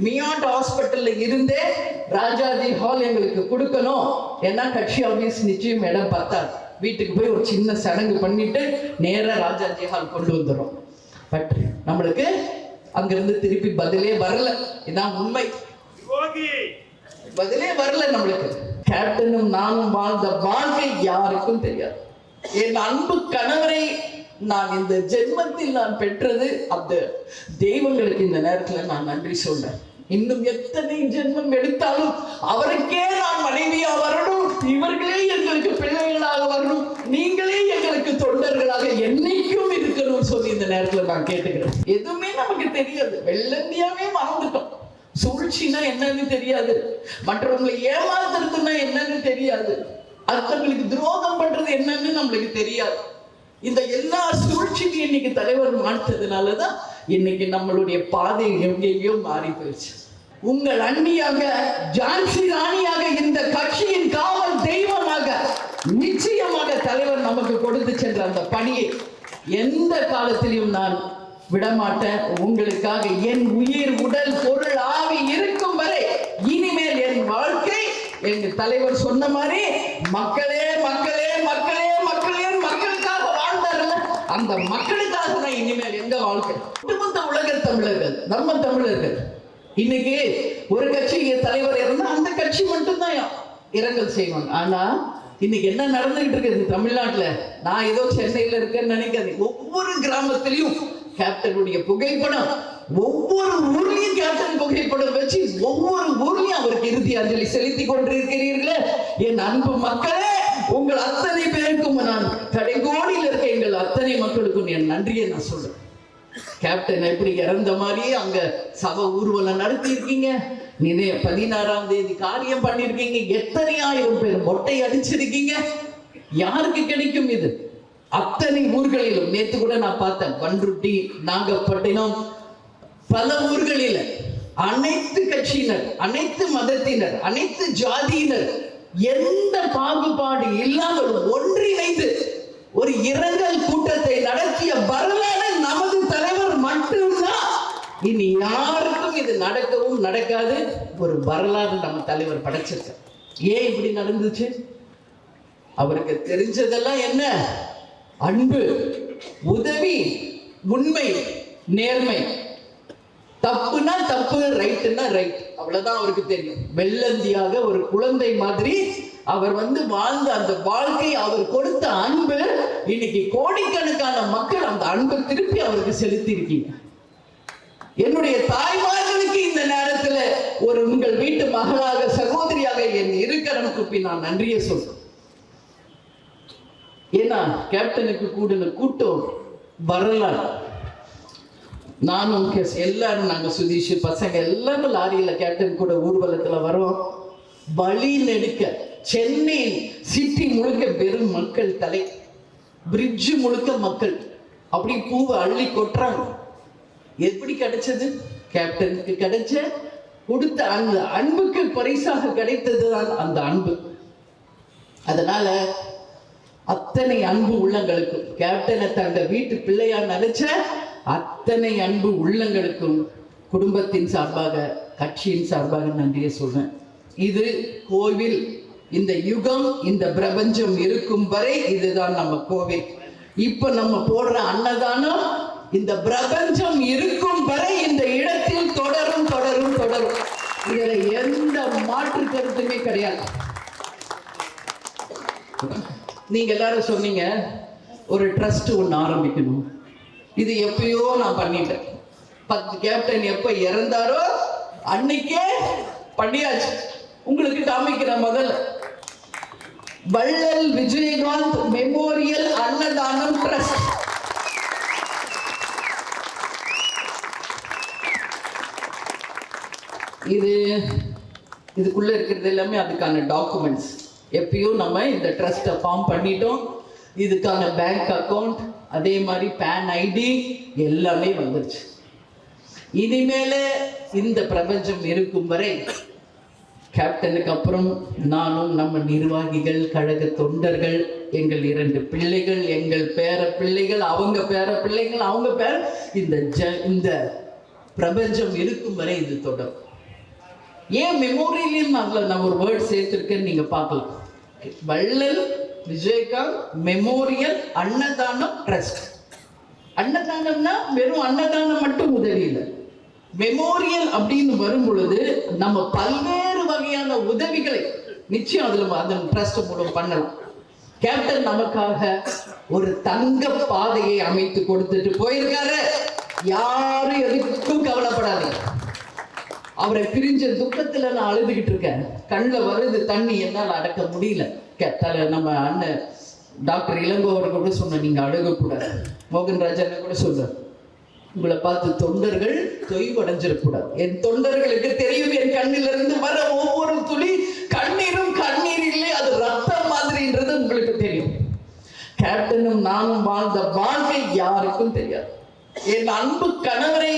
மியாட் ஹாஸ்பிட்டல்ல இருந்தே ராஜாஜி ஹால் எங்களுக்கு கொடுக்கணும். ஏன்னா கட்சி ஆபீஸ் நிச்சயம் இடம் பத்தாது வீட்டுக்கு போய் ஒரு சின்ன சடங்கு பண்ணிட்டு நேரா ராஜாஜி ஹால் கொண்டு வந்துடும் பட் நம்மளுக்கு அங்கிருந்து திருப்பி பதிலே வரல. இதான் உண்மை. பதிலே வரல நம்மளுக்கு. கேப்டனும் நானும் வாழ்ந்த வாழ்க்கை யாருக்கும் தெரியாது. என் அன்பு கணவரை நான் இந்த ஜென்மத்தில் நான் பெற்றது அந்த தெய்வங்களுக்கு இந்த நேரத்துல நான் நன்றி சொல்றேன். இன்னும் எத்தனை ஜென்மம் எடுத்தாலும் அவருக்கே நான் மனைவியா வரணும். இவர்களே எங்களுக்கு பிள்ளைகளாக வரணும். நீங்களே எங்களுக்கு தொண்டர்களாக என்னைக்கும் இருக்கணும்னு சொல்லி இந்த நேரத்துல நான் கேட்டுக்கிறேன். எதுவுமே நமக்கு தெரியாது. வெள்ளந்தியாவே மறந்துட்டோம். சூழ்ச்சினா என்னன்னு தெரியாது. மற்றவங்களை ஏமாத்துறதுன்னா என்னன்னு தெரியாது. அடுத்தவங்களுக்கு துரோகம் பண்றது என்னன்னு நம்மளுக்கு தெரியாது. இந்த எல்லா சூழ்ச்சியும் இன்னைக்கு தலைவர் மாற்றதுனாலதான் இன்னைக்கு நம்மளுடைய பாதை எங்கேயோ மாறி போயிடுச்சு. உங்கள் அண்ணியாக ஜான்சி ராணியாக இந்த கட்சியின் காவல் தெய்வமாக நிச்சயமாக தலைவர் நமக்கு கொடுத்து சென்ற அந்த பணியை எந்த காலத்திலையும் நான் விடமாட்டேன். உங்களுக்காக என் உயிர் உடல் பொருள் ஆவி இருக்கும் வரை இனிமேல் என் வாழ்க்கை எங்க தலைவர் சொன்ன மாதிரி மக்களே மக்களே மக்களுக்காக வாழ்ந்தாருல அந்த மக்களுக்காக தான் இனிமேல் எங்க வாழ்க்கை? ஒட்டுமொத்த உலக தமிழர்கள் நம்ம தமிழர்கள். இன்னைக்கு ஒரு கட்சி தலைவர் இருந்தா அந்த கட்சி மட்டும்தான் இரங்கல் செய்வாங்க. ஆனா இன்னைக்கு என்ன நடந்துகிட்டு இருக்குது தமிழ்நாட்டுல? நான் ஏதோ சென்னையில இருக்கேன்னு நினைக்காதீங்க. ஒவ்வொரு கிராமத்திலையும் கேப்டனுடைய புகைப்படம் ஒவ்வொரு ஊர்லயும் கேப்டன் புகைப்படம் வச்சு ஒவ்வொரு ஊர்லயும் அவருக்கு இறுதி அஞ்சலி செலுத்தி கொண்டிருக்கிறீர்களே. என் அன்பு மக்களே உங்கள் அத்தனை பேருக்கும் நான் கடைகோடியில் இருக்க எங்கள் அத்தனை மக்களுக்கும் என் நன்றியை நான் சொல்றேன். கேப்டன் எப்படி இறந்த மாதிரியே அங்க சப ஊர்வலம் நடத்தி இருக்கீங்க நினைய பதினாறாம் தேதி காரியம் பண்ணிருக்கீங்க எத்தனை ஆயிரம் பேர் மொட்டை அடிச்சிருக்கீங்க? யாருக்கு கிடைக்கும் இது? அத்தனை ஊர்களிலும் நேத்து கூட நான் பார்த்தேன் பன்ருட்டி நாகப்பட்டினம் பல ஊர்களில அனைத்து கட்சியினர் அனைத்து மதத்தினர் அனைத்து ஜாதியினர் எந்த பாகுபாடு இல்லாமல் ஒன்றிணைந்து ஒரு இரங்கல் கூட்டத்தை நடத்திய வரலாறு நமது தலைவர் மட்டும்தான். இனி யாருக்கும் இது நடக்கவும் நடக்காது. ஒரு வரலாறு நம்ம தலைவர் படைச்சிருக்க ஏன் இப்படி நடந்துச்சு? அவருக்கு தெரிஞ்சதெல்லாம் என்ன? அன்பு உதவி உண்மை நேர்மை. தப்புனா தப்பு ரைட்டுனா ரைட் அவ்வளவுதான் அவருக்கு தெரியும். வெள்ளந்தியாக ஒரு குழந்தை மாதிரி அவர் வந்து வாழ்ந்த அந்த வாழ்க்கை அவர் கொடுத்த அன்பு இன்னைக்கு கோடிக்கணக்கான மக்கள் அந்த அன்பை திருப்பி அவருக்கு செலுத்தி இருக்கீங்க என்னுடைய தாய்மார்களுக்கு இந்த நேரத்துல ஒரு உங்கள் வீட்டு மகளாக சகோதரியாக என் இருக்கிறவன் கூப்பி நான் நன்றியை சொல்றேன். ஏன்னா கேப்டனுக்கு கூடின கூட்டம் வரலாறு. நானும் கேஸ் எல்லாரும் நாங்க சுதீஷ் பசங்க எல்லாரும் லாரியில கேப்டன் கூட ஊர்வலத்துல வரோம் வழி நெடுக்க சென்னை சிட்டி முழுக்க பெரும் மக்கள் தலை. பிரிட்ஜ் முழுக்க மக்கள். அப்படி பூவை அள்ளி கொட்டுறாங்க. எப்படி கிடைச்சது? கேப்டனுக்கு கிடைச்ச கொடுத்த அந்த அன்புக்கு பரிசாக கிடைத்தது தான் அந்த அன்பு. அதனால அத்தனை அன்பு உள்ளங்களுக்கும். கேப்டனை தங்க வீட்டு பிள்ளையா நினைச்ச அத்தனை அன்பு உள்ளங்களுக்கும் குடும்பத்தின் சார்பாக கட்சியின் சார்பாக நன்றியை சொல்றேன். இது கோவில் இந்த யுகம் இந்த பிரபஞ்சம் இருக்கும் வரை இதுதான் நம்ம கோவில். இப்ப நம்ம போடுற அன்னதானம் இந்த பிரபஞ்சம் இருக்கும் வரை இந்த இடத்தில் தொடரும் தொடரும் தொடரும். இதுல எந்த மாற்று கருத்துமே கிடையாது. நீங்க எல்லாரும் சொன்னீங்க ஒரு ட்ரஸ்ட் ஒன்று ஆரம்பிக்கணும். இது எப்பயோ நான் பண்ணிட்டேன். பத்து கேப்டன் எப்ப இறந்தாரோ அன்னைக்கே பண்ணியாச்சு. உங்களுக்கு காமிக்கிற முதல்ல வள்ளல் விஜயகாந்த் மெமோரியல் அன்னதானம் ட்ரஸ்ட் இது இதுக்குள்ள இருக்கிறது எல்லாமே அதுக்கான டாக்குமெண்ட்ஸ் எப்பயோ நம்ம இந்த ட்ரஸ்ட்டை ஃபார்ம் பண்ணிட்டோம். இதுக்கான பேங்க் அக்கவுண்ட் அதே மாதிரி பேன் ஐடி எல்லாமே வந்துருச்சு. இனிமேல இந்த பிரபஞ்சம் இருக்கும் வரை கேப்டனுக்கு அப்புறம் நானும் நம்ம நிர்வாகிகள் கழக தொண்டர்கள் எங்கள் இரண்டு பிள்ளைகள் எங்கள் பேர பிள்ளைகள் அவங்க பேர பிள்ளைகள் அவங்க பேர இந்த ஜ இந்த பிரபஞ்சம் இருக்கும் வரை இது தொடரும். ஏன் மெமோரியல் அதில் நான் ஒரு வேர்ட் சேர்த்துருக்கேன்னு நீங்கள் பார்க்கலாம். வள்ளல் விஜயகாந்த் மெமோரியல் அன்னதானம் ட்ரஸ்ட் அன்னதானம்னா வெறும் அன்னதானம் மட்டும் உதவி இல்லை மெமோரியல் அப்படின்னு வரும் பொழுது நம்ம பல்வேறு வகையான உதவிகளை நிச்சயம் அதுல அந்த ட்ரஸ்ட் மூலம் பண்ணலாம். கேப்டன் நமக்காக ஒரு தங்க பாதையை அமைத்து கொடுத்துட்டு போயிருக்காரு. யாரும் எதுக்கும் கவலைப்படாதீங்க. அவரை பிரிஞ்ச துக்கத்துல நான் அழுதுகிட்டு இருக்கேன். கண்ணில் வருது தண்ணி என்னால் அடக்க முடியல. தல நம்ம அண்ணன் டாக்டர் இளங்கோவர் கூட சொன்ன நீங்க அழுகக்கூடாது. மோகன்ராஜன் கூட சொல்றார் உங்களை பார்த்து தொண்டர்கள் தொய்வடைஞ்சிடக்கூடாது. என் தொண்டர்களுக்கு தெரியும் என் கண்ணிலிருந்து வர ஒவ்வொரு துளி கண்ணீரும் கண்ணீர் இல்லை அது ரத்தம் மாதிரின்றது உங்களுக்கு தெரியும். கேப்டனும் நானும் வாழ்ந்த வாழ்க்கை யாருக்கும் தெரியாது. என் அன்பு கணவரை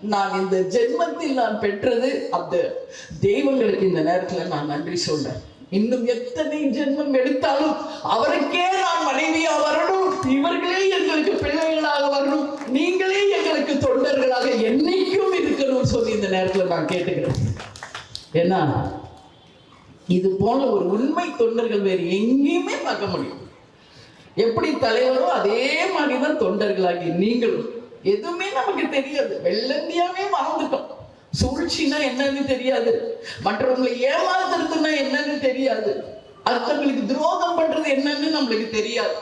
நான் இந்த ஜென்மத்தில் நான் பெற்றது அந்த தெய்வங்களுக்கு இந்த நேரத்துல நான் நன்றி சொல்றேன். இன்னும் எத்தனை ஜென்மம் எடுத்தாலும் அவருக்கே நான் மனைவியா வரணும். இவர்களே எங்களுக்கு பிள்ளைகளாக வரணும். நீங்களே எங்களுக்கு தொண்டர்களாக என்னைக்கும் இருக்கணும்னு சொல்லி இந்த நேரத்தில் நான் கேட்டுக்கிறேன். ஏன்னா இது போல ஒரு உண்மை தொண்டர்கள் வேறு எங்கேயுமே பார்க்க முடியும். எப்படி தலைவரோ அதே மாதிரி தான் தொண்டர்களாகி நீங்களும். எதுவுமே நமக்கு தெரியாது. வெள்ளந்தியாவே மறந்துட்டோம் சூழ்ச்சினா என்னன்னு தெரியாது. மற்றவங்களை ஏமாத்துறதுன்னா என்னன்னு தெரியாது. அடுத்தவங்களுக்கு துரோகம் பண்றது என்னன்னு நம்மளுக்கு தெரியாது.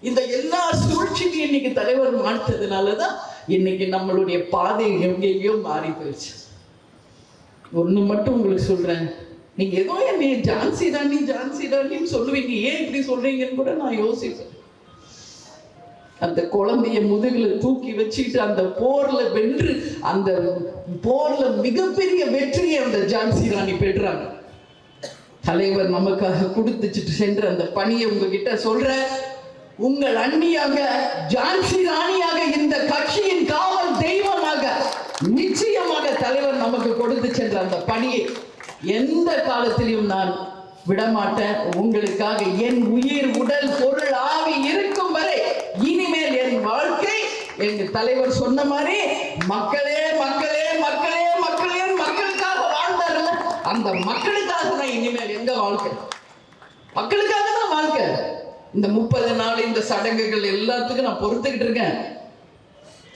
இந்த எல்லா சூழ்ச்சியும் இன்னைக்கு தலைவர் மாற்றதுனாலதான் இன்னைக்கு நம்மளுடைய பாதை எங்கேயோ மாறி போயிடுச்சு. ஒண்ணு மட்டும் உங்களுக்கு சொல்றேன். நீங்க ஏதோ என்னை ஜான்சி ராணி ஜான்சி ராணின்னு சொல்லுவீங்க. ஏன் இப்படி சொல்றீங்கன்னு கூட நான் யோசிப்பேன். அந்த குழந்தைய முதுகில் தூக்கி வச்சுட்டு அந்த போர்ல வென்று அந்த போர்ல மிகப்பெரிய வெற்றியை அந்த ஜான்சி ராணி பெற்றாங்க தலைவர் நமக்காக கொடுத்துச்சிட்டு சென்று அந்த பணியை உங்ககிட்ட சொல்ற உங்கள் அண்ணியாக ஜான்சி ராணியாக இந்த கட்சியின் காவல் தெய்வமாக நிச்சயமாக தலைவர் நமக்கு கொடுத்து சென்ற அந்த பணியை எந்த காலத்திலும் நான் விடமாட்டேன். உங்களுக்காக என் உயிர் உடல் பொருள் ஆவி இருக்கும் வரை எங்கள் எங்க தலைவர் சொன்ன மாதிரி மக்களே மக்களே மக்களே மக்களே மக்களுக்காக வாழ்ந்தாருல்ல? அந்த மக்களுக்காக தான் இனிமேல் எங்க வாழ்க்கை? மக்களுக்காக தான் வாழ்க்கை இந்த முப்பது நாள் இந்த சடங்குகள் எல்லாத்துக்கும் நான் பொறுத்துக்கிட்டு இருக்கேன்.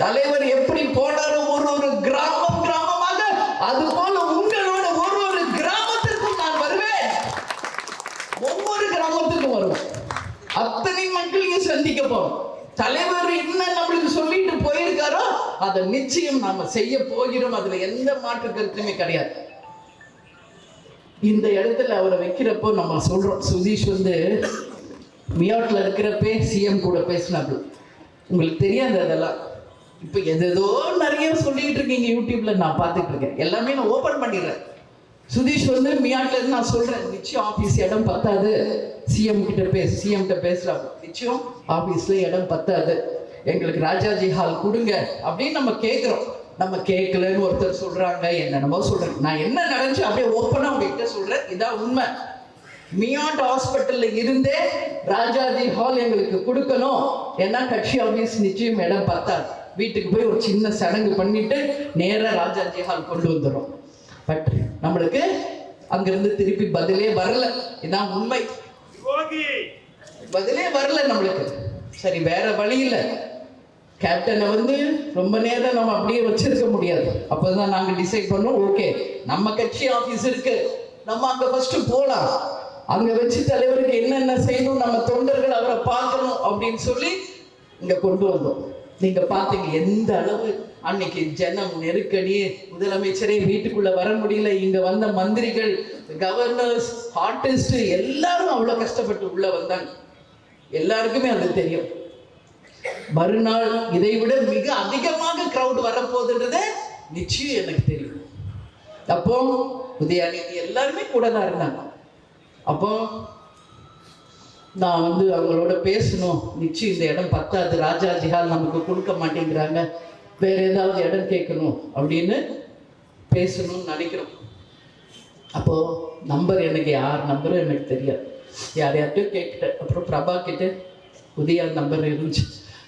தலைவர் எப்படி போனாரோ ஒரு ஒரு கிராமம் கிராமமாக அது போல உங்களோட ஒரு ஒரு கிராமத்திற்கும் நான் வருவேன். ஒவ்வொரு கிராமத்துக்கும் வருவேன். அத்தனை மக்களையும் சந்திக்க போறோம். தலைவர் இன்னும் அதை நிச்சயம் நாம செய்ய போகிறோம். அதுல எந்த மாற்று கருத்துமே கிடையாது. இந்த இடத்துல அவரை வைக்கிறப்போ நம்ம சொல்றோம் சுதீஷ் வந்து மியாட்ல இருக்கிறப்பே சிஎம் கூட பேசினாப்புல உங்களுக்கு தெரியாது அதெல்லாம். இப்போ எதோ நிறைய சொல்லிக்கிட்டு இருக்கீங்க யூடியூப்ல நான் பார்த்துட்டு இருக்கேன். எல்லாமே நான் ஓபன் பண்ணிடுறேன். சுதீஷ் வந்து மியாட்ல இருந்து நான் சொல்றேன் நிச்சயம் ஆபீஸ் இடம் பத்தாது. சிஎம் கிட்ட பேச சிஎம் கிட்ட பேசுறாங்க நிச்சயம் ஆபீஸ்ல இடம் பத்தாது. எங்களுக்கு ராஜாஜி ஹால் கொடுங்க அப்படின்னு நம்ம கேட்குறோம் நம்ம கேட்கலன்னு ஒருத்தர் சொல்றாங்க என்னென்னமோ சொல்றாங்க. நான் என்ன நடந்துச்சு அப்படியே ஓப்பனா உங்ககிட்ட சொல்றேன். இதான் உண்மை. மியாட் ஹாஸ்பிட்டல்ல இருந்தே ராஜாஜி ஹால் எங்களுக்கு கொடுக்கணும். ஏன்னா கட்சி ஆபீஸ் நிச்சயம் இடம் பத்தாது வீட்டுக்கு போய் ஒரு சின்ன சடங்கு பண்ணிட்டு நேரா ராஜாஜி ஹால் கொண்டு வந்துடும் பட் நம்மளுக்கு அங்கிருந்து திருப்பி பதிலே வரல. இதான் உண்மை. பதிலே வரல நம்மளுக்கு. சரி வேற வழி இல்லை. கேப்டனை வந்து ரொம்ப நேரம் நம்ம அப்படியே வச்சிருக்க முடியாது. அப்போதான் நாங்க டிசைட் பண்ணோம் ஓகே நம்ம கட்சி ஆபீஸ் இருக்கு. நம்ம அங்க ஃபர்ஸ்ட் போலாம். அங்க வச்சு தலைவருக்கு என்னென்ன செய்யணும் நம்ம தொண்டர்கள் அவரை பார்க்கணும் அப்படின்னு சொல்லி இங்க கொண்டு வந்தோம். நீங்க பாத்தீங்க எந்த அளவு அன்னைக்கு ஜனம் நெருக்கடி முதலமைச்சரே வீட்டுக்குள்ள வர முடியல. இங்க வந்த மந்திரிகள் கவர்னர்ஸ் ஆர்டிஸ்ட் எல்லாரும் அவ்வளவு கஷ்டப்பட்டு உள்ள வந்தாங்க. எல்லாருக்குமே அது தெரியும். மறுநாள் இதை விட மிக அதிகமாக கிரவுட் வரப்போகுதுன்றது நிச்சயம் எனக்கு தெரியும். அப்போ உதயாநிதி எல்லாருமே கூட தான் இருந்தாங்க. அப்போ நான் வந்து அவங்களோட பேசணும். நிச்சயம் இந்த இடம் பத்தாது. ராஜா ஜிஹால் நமக்கு கொடுக்க மாட்டேங்கிறாங்க. வேற ஏதாவது இடம் கேட்கணும் அப்படின்னு பேசணும்னு நினைக்கிறோம். அப்போ நம்பர் எனக்கு யார் நம்பரும் எனக்கு தெரியாது. யார் யார்கிட்டயும் கேட்கிட்டேன் அப்புறம் பிரபா கிட்ட உதயா நம்பர் இருந்துச்சு.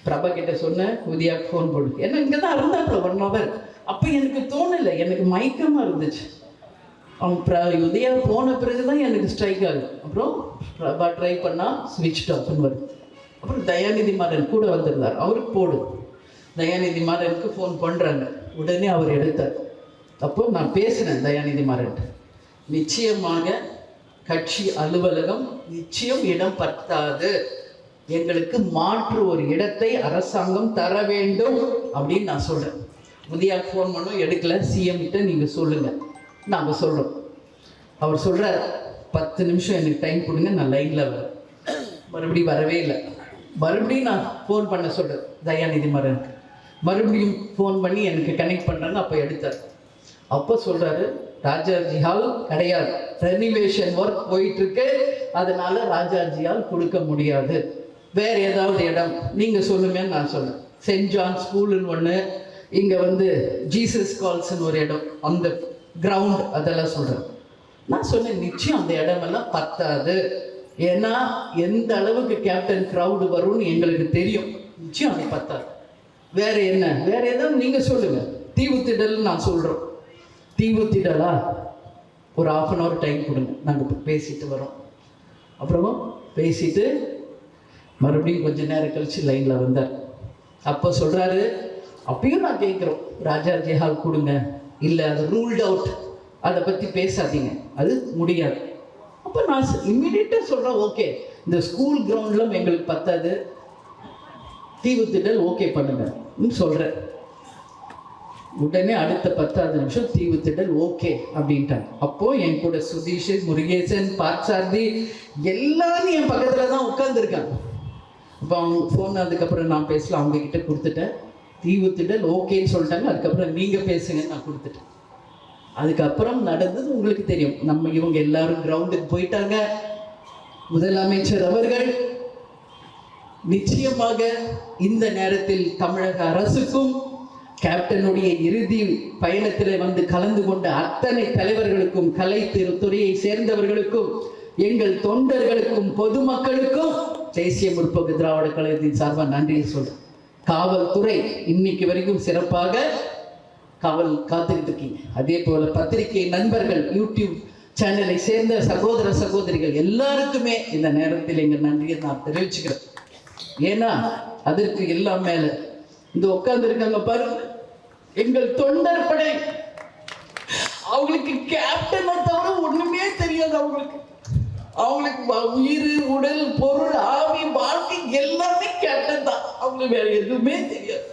பிரபா கிட்ட சொன்னேன் உதயாக்கு ஃபோன் போடு. ஏன்னா இங்கே தான் இருந்தாப்புல ஒன் ஹவர் அப்போ எனக்கு தோணலை. எனக்கு மயக்கமாக இருந்துச்சு. அவன் ப்ர உதயா போன பிறகு தான் எனக்கு ஸ்ட்ரைக் ஆகுது. அப்புறம் பிரபா ட்ரை பண்ணால் ஸ்விட்ச் ஆஃப்னு வருது. அப்புறம் தயாநிதி மாறன் கூட வந்திருந்தார். அவருக்கு போடு. தயாநிதி மாறனுக்கு ஃபோன் பண்ணுறாங்க உடனே அவர் எடுத்தார். அப்போ நான் பேசினேன் தயாநிதி மாறன் நிச்சயமாக கட்சி அலுவலகம் நிச்சயம் இடம் பத்தாது. எங்களுக்கு மாற்று ஒரு இடத்தை அரசாங்கம் தர வேண்டும் அப்படின்னு நான் சொல்றேன். உதயாக்கு ஃபோன் பண்ணோம் எடுக்கல. சிஎம் கிட்ட நீங்க சொல்லுங்க. நாங்க சொல்றோம். அவர் சொல்றார் பத்து நிமிஷம் எனக்கு டைம் கொடுங்க நான் லைன்ல வரேன். மறுபடியும் வரவே இல்லை. மறுபடியும் நான் ஃபோன் பண்ண சொல்றேன் தயாநிதி மரனுக்கு. மறுபடியும் ஃபோன் பண்ணி எனக்கு கனெக்ட் பண்றாங்க அப்போ எடுத்தார். அப்போ சொல்றாரு ராஜாஜி ஹால் கிடையாது. ரெனிவேஷன் ஒர்க் போயிட்டு இருக்கு. அதனால ராஜாஜி ஹால் கொடுக்க முடியாது. வேற ஏதாவது இடம். நீங்க சொல்லுங்கன்னு நான் சொன்னேன் சென்ட் ஜான் ஸ்கூலுன்னு ஒன்று இங்க வந்து ஜீசஸ் கால்ஸ்னு ஒரு இடம். அந்த கிரவுண்ட் அதெல்லாம் சொல்றேன். நான் சொன்னேன் நிச்சயம் அந்த இடமெல்லாம் பத்தாது. ஏன்னா எந்த அளவுக்கு கேப்டன் கிரவுடு வரும்னு எங்களுக்கு தெரியும். நிச்சயம் அது பத்தாது. வேற என்ன? வேற ஏதாவது நீங்க சொல்லுங்க. திடல் நான் சொல்றோம். திடலா? ஒரு ஆஃப் அன் ஹவர் டைம் கொடுங்க. நாங்கள் பேசிட்டு வரோம். அப்புறம் பேசிட்டு மறுபடியும் கொஞ்ச நேரம் கழிச்சு லைன்ல வந்தார். அப்போ சொல்றாரு அப்பயும் நான் கேட்குறோம். ராஜா ஹால் கொடுங்க. இல்லை அது ரூல்ட் அவுட் அதை பற்றி பேசாதீங்க. அது முடியாது. அப்போ நான் இம்மிடியட்டாக சொல்கிறேன் ஓகே இந்த ஸ்கூல் கிரவுண்ட்லாம் எங்களுக்கு பத்தாது. தீவுத்திடல் ஓகே பண்ணுங்கன்னு சொல்கிறேன் உடனே அடுத்த பத்தாவது நிமிஷம் தீவுத்திடல் ஓகே அப்படின்ட்டாங்க. அப்போ என் கூட சுதீஷ் முருகேசன் பார்சாரதி எல்லாரும் என் பக்கத்தில் தான் உட்காந்துருக்காங்க இப்போ அவங்க ஃபோன் அதுக்கப்புறம் நான் பேசல அவங்க கிட்ட கொடுத்துட்டேன் தீவுத்திடல் ஓகேன்னு சொல்லிட்டாங்க. அதுக்கப்புறம் நீங்க பேசுங்க நான் கொடுத்துட்டேன். அதுக்கப்புறம் நடந்தது உங்களுக்கு தெரியும். நம்ம இவங்க எல்லாரும் கிரவுண்டுக்கு போயிட்டாங்க. முதலமைச்சர் அவர்கள் நிச்சயமாக இந்த நேரத்தில் தமிழக அரசுக்கும் கேப்டனுடைய இறுதி பயணத்தில் வந்து கலந்து கொண்ட அத்தனை தலைவர்களுக்கும் கலை துறையை சேர்ந்தவர்களுக்கும் எங்கள் தொண்டர்களுக்கும் பொதுமக்களுக்கும் தேசிய முற்போக்கு திராவிட கழகத்தின் சார்பாக நன்றியை சொல்றேன். காவல்துறை இன்னைக்கு வரைக்கும் சிறப்பாக காவல் காத்துக்கிட்டு இருக்கீங்க. அதே போல பத்திரிகை நண்பர்கள் யூடியூப் சேனலை சேர்ந்த சகோதர சகோதரிகள் எல்லாருக்குமே இந்த நேரத்தில் எங்கள் நன்றியை நான் தெரிவிச்சுக்கிறேன். ஏன்னா அதற்கு எல்லாம் மேல இந்த உட்கார்ந்து இருக்காங்க பாருங்க. எங்கள் தொண்டர் படை. அவங்களுக்கு கேப்டனை தவிர ஒண்ணுமே தெரியாது அவங்களுக்கு. அவங்களுக்கு உயிர் உடல் பொருள் ஆவி வாழ்க்கை எல்லாமே கேப்டன் தான் அவங்களுக்கு வேற எதுவுமே தெரியாது.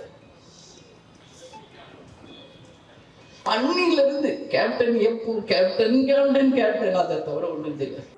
அன்னில இருந்து கேப்டன் எப்போ கேப்டன் கேப்டன் கேப்டன் அதை தவிர ஒண்ணும் தெரியாது.